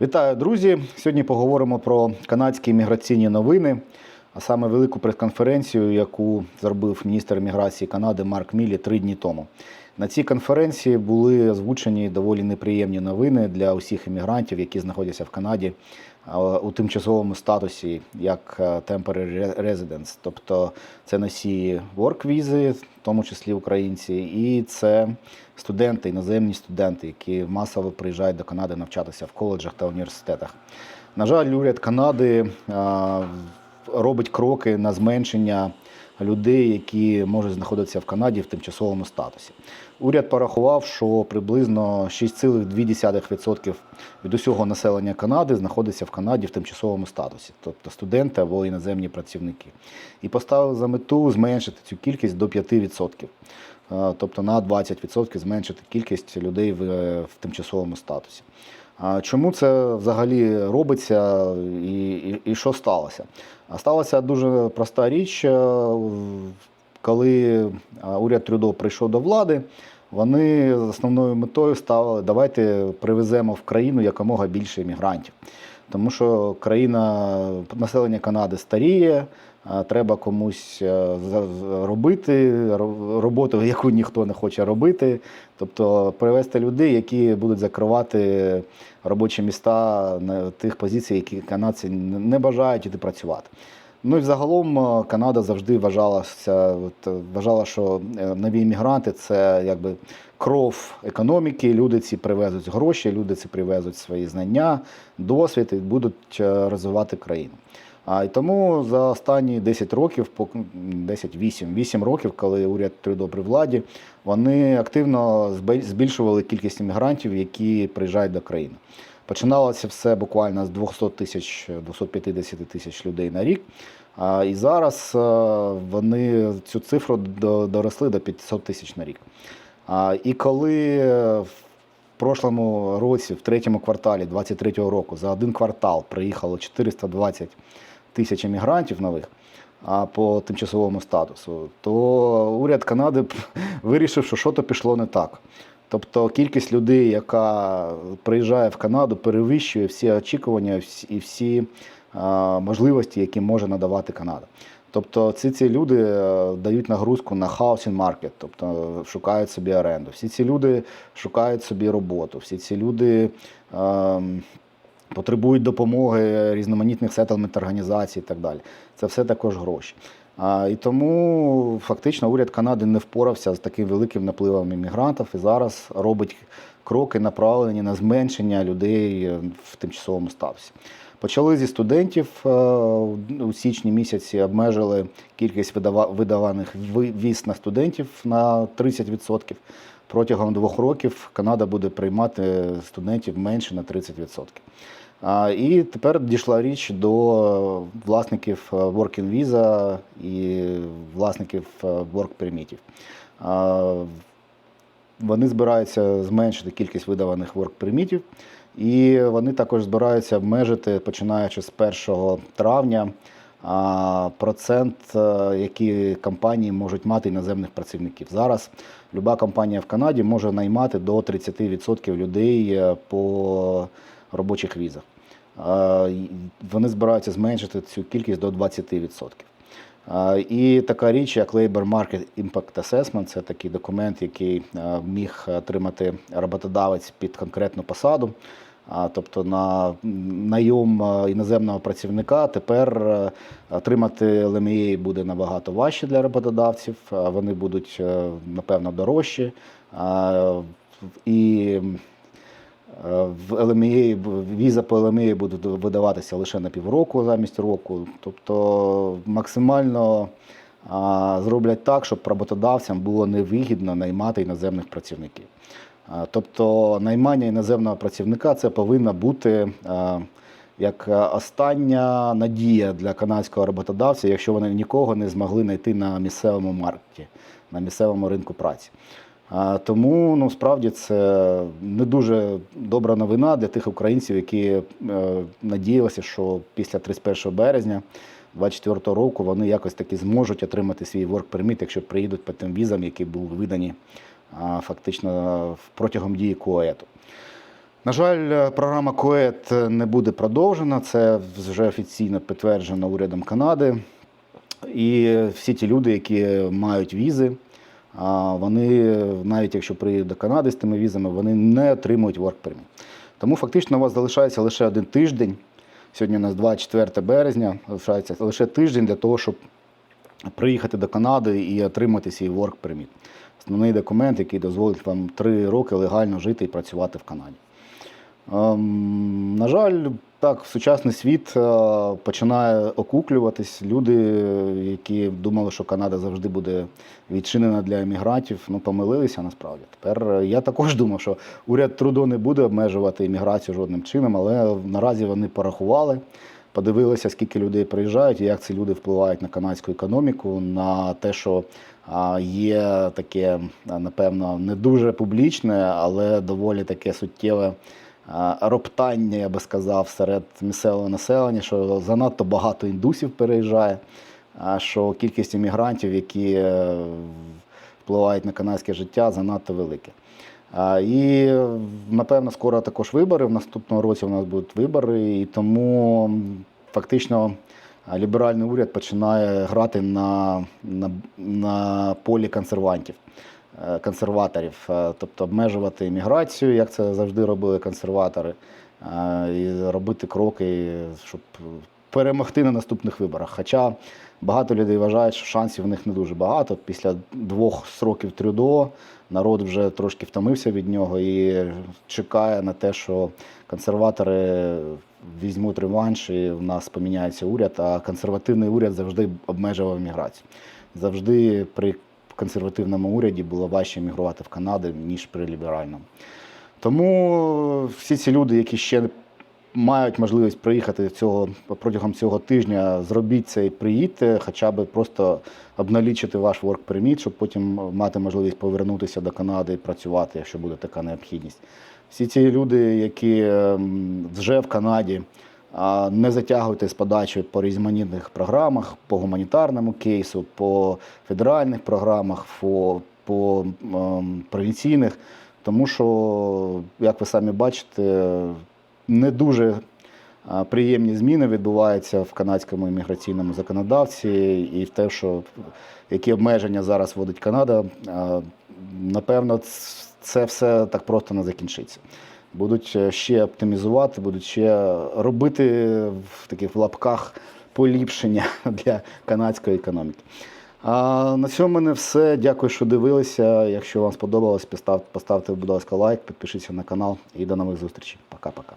Вітаю, друзі! Сьогодні поговоримо про канадські міграційні новини, а саме велику прес-конференцію, яку зробив міністр міграції Канади Марк Мілі три дні тому. На цій конференції були озвучені доволі неприємні новини для усіх іммігрантів, які знаходяться в Канаді у тимчасовому статусі як е, temporary residence, тобто це носії work візи, в тому числі українці, і це студенти, іноземні студенти, які масово приїжджають до Канади навчатися в коледжах та університетах. На жаль, уряд Канади а, робить кроки на зменшення людей, які можуть знаходитися в Канаді в тимчасовому статусі. Уряд порахував, що приблизно 6,2% від усього населення Канади знаходиться в Канаді в тимчасовому статусі, тобто студенти або іноземні працівники. І поставив за мету зменшити цю кількість до 5%. Е, Тобто на 20% зменшити кількість людей в, е, в тимчасовому статусі. Чому це взагалі робиться і, і, і що сталося? А сталася дуже проста річ, е, коли уряд Трюдо прийшов до влади, вони з основною метою ставили давайте привеземо в країну якомога більше іммігрантів. Тому що країна населення Канади старіє, треба комусь е, робити роботу, яку ніхто не хоче робити. Тобто привезти людей, які будуть закривати робочі міста на тих позиціях, які канадці не бажають іти працювати. Ну і взагалом е, Канада завжди вважалася, от, е, вважала, що е, нові іммігранти це якби кров економіки. Люди ці привезуть гроші, люди ці привезуть свої знання, досвід і будуть розвивати країну. А і тому за останні 10 років, пок- 10, 8, 8 років, коли уряд Трюдо при владі, вони активно збільшували кількість іммігрантів, які приїжджають до країни. Починалося все буквально з 200 тисяч, 250 тисяч людей на рік. І зараз е, вони цю цифру доросли до 500 тисяч на рік. І коли е, в прошлому році, в третьому кварталі 23-го року, за один квартал приїхало 420 тисяч емігрантів нових по тимчасовому статусу, то уряд Канади вирішив, що щось пішло не так. Тобто кількість людей, яка приїжджає в Канаду, перевищує всі очікування і всі можливості, які може надавати Канада. Тобто ці ці люди е, дають нагрузку на housing market, тобто шукають собі оренду. Всі ці люди шукають собі роботу, всі ці люди ем, потребують допомоги різноманітних сеттлмент організацій і так далі. Це все також гроші. А, і тому фактично уряд Канади не впорався з таким великим напливом іммігрантів і зараз робить кроки, направлені на зменшення людей е, в тимчасовому статусі. Почали зі студентів е, у січні місяці, обмежили кількість видава- видаваних ви- віз на студентів на 30%. Протягом двох років Канада буде приймати студентів менше на 30%. І тепер дійшла річ до власників е, Working Visa і власників е, Work Permitів. Вони збираються зменшити кількість видаваних work пермітів, і вони також збираються обмежити, починаючи з 1 травня, процент, е, який компанії можуть мати іноземних працівників. Зараз люба компанія в Канаді може наймати до 30% людей по робочих візах. Вони збираються зменшити цю кількість до 20%. І така річ, як Labor Market Impact Assessment, це такий документ, який міг отримати роботодавець під конкретну посаду. Тобто на найом іноземного працівника тепер отримати ЛМІ буде набагато важче для роботодавців, вони будуть, е, напевно, дорожчі. І В LMEA, віза по LMEA буде видаватися лише на півроку замість року. Тобто максимально зроблять так, щоб роботодавцям було невигідно наймати іноземних працівників. Тобто наймання іноземного працівника це повинна бути як остання надія для канадського роботодавця, якщо вони нікого не змогли знайти на місцевому маркеті, на місцевому ринку праці. Тому ну, справді це не дуже добра новина для тих українців, які е, надіялися, що після 31 березня 2024 року вони якось таки зможуть отримати свій work permit, якщо приїдуть по тим візам, які були видані фактично протягом дії КУЕТу. На жаль, програма КОЕТ не буде продовжена. Це вже офіційно підтверджено урядом Канади. І всі ті люди, які мають візи, а, вони, навіть якщо приїдуть до Канади з тими візами, вони не отримують work permit. Тому фактично у вас залишається лише один тиждень. Сьогодні у нас 24 березня, залишається лише тиждень для того, щоб приїхати до Канади і отримати свій work permit. Основний документ, який дозволить вам три роки легально жити і працювати в Канаді. На жаль, так, сучасний світ е, починає окуклюватись. Люди, які думали, що Канада завжди буде відчинена для емігрантів, ну помилилися насправді. Тепер е, я також думав, що уряд Трудо не буде обмежувати імміграцію жодним чином, але наразі вони порахували, подивилися, скільки людей приїжджають і як ці люди впливають на канадську економіку, на те, що є таке, напевно, не дуже публічне, але доволі таке суттєве роптання, я би сказав, серед місцевого населення, що занадто багато індусів переїжджає, що кількість іммігрантів, які е, впливають на канадське життя, занадто велике. І напевно скоро також вибори. В наступному році у нас будуть вибори, і тому фактично ліберальний уряд починає грати на, на, на полі консервантів, е, консерваторів, Е, тобто обмежувати імміграцію, як це завжди робили консерватори, е, і робити кроки, щоб перемогти на наступних виборах. Хоча багато людей вважають, що шансів в них не дуже багато. Після двох сроків трюдо народ вже трошки втомився від нього і чекає на те, що консерватори візьмуть реванш і в нас поміняється уряд, а консервативний уряд завжди обмежував міграцію. Завжди при консервативному уряді було важче мігрувати в Канаду, ніж при ліберальному. Тому всі ці люди, які ще мають можливість приїхати цього протягом цього тижня, зробіть це і приїдьте, хоча б просто обналічити ваш work permit, щоб потім мати можливість повернутися до Канади і працювати, якщо буде така необхідність. Всі ці люди, які ем, вже в Канаді, не затягуйте з подачею по різноманітних програмах, по гуманітарному кейсу, по федеральних програмах, по, по ем, провінційних, тому що, як ви самі бачите, не дуже приємні зміни відбуваються в канадському імміграційному законодавстві і в те, що які обмеження зараз вводить Канада, а, напевно, це все так просто не закінчиться. Будуть е, ще оптимізувати, будуть ще робити в таких лапках поліпшення для канадської економіки. А на цьому в мене все. Дякую, що дивилися. Якщо вам сподобалось, постав- поставте, будь ласка, лайк, підпишіться на канал і до нових зустрічей. Пока-пока.